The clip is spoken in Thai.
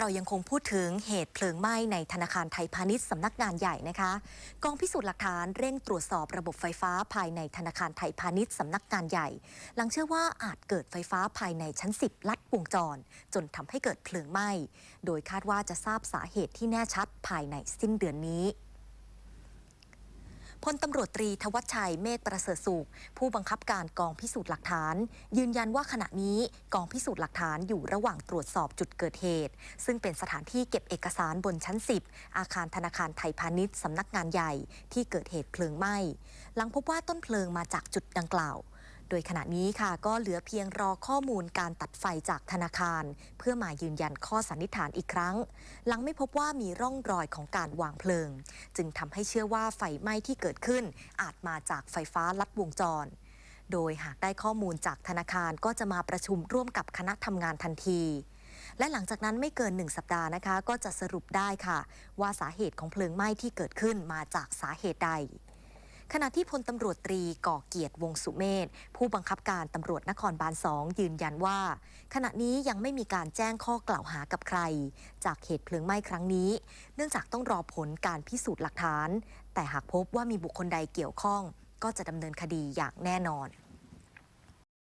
เรายังคงพูดถึงเหตุเพลิงไหม้ในธนาคารไทยพาณิชย์สำนักงานใหญ่นะคะ กองพิสูจน์หลักฐานเร่งตรวจสอบระบบไฟฟ้าภายในธนาคารไทยพาณิชย์สำนักงานใหญ่ หลังเชื่อว่าอาจเกิดไฟฟ้าภายในชั้น 10 ลัดวงจร จนทำให้เกิดเพลิงไหม้ โดยคาดว่าจะทราบสาเหตุที่แน่ชัดภายในสิ้นเดือนนี้ ลตำรวจตรีทวัชชัยเมธประเสริฐสุข ผู้บังคับการกองพิสูจน์หลักฐาน ยืนยันว่าขณะนี้กองพิสูจน์หลักฐานอยู่ระหว่างตรวจสอบจุดเกิดเหตุ ซึ่งเป็นสถานที่เก็บเอกสารบนชั้น 10 อาคารธนาคารไทยพาณิชย์สำนักงานใหญ่ที่เกิดเหตุเพลิงไหม้หลังพบว่าต้นเพลิงมาจากจุดดังกล่าว โดยขณะนี้ค่ะก็เหลือเพียงรอข้อมูลการตัดไฟจากธนาคาร เพื่อมายืนยันข้อสันนิษฐานอีกครั้ง หลังไม่พบว่ามีร่องรอยของการวางเพลิง จึงทำให้เชื่อว่าไฟไหม้ที่เกิดขึ้น อาจมาจากไฟฟ้าลัดวงจร โดยหากได้ข้อมูลจากธนาคารก็จะมาประชุมร่วมกับคณะทำงานทันทีและหลังจากนั้นไม่เกินหนึ่งสัปดาห์นะคะ ก็จะสรุปได้ค่ะ ว่าสาเหตุของเพลิงไหม้ที่เกิดขึ้นมาจากสาเหตุใด ขณะที่พลตำรวจตรีก่อเกียรติวงสุเมธผู้บังคับการตำรวจนครบาลสองยืนยันว่า ขณะนี้ยังไม่มีการแจ้งข้อกล่าวหากับใคร จากเหตุเพลิงไหม้ครั้งนี้ เนื่องจากต้องรอผลการพิสูจน์หลักฐาน แต่หากพบว่ามีบุคคลใดเกี่ยวข้อง ก็จะดำเนินคดีอย่างแน่นอน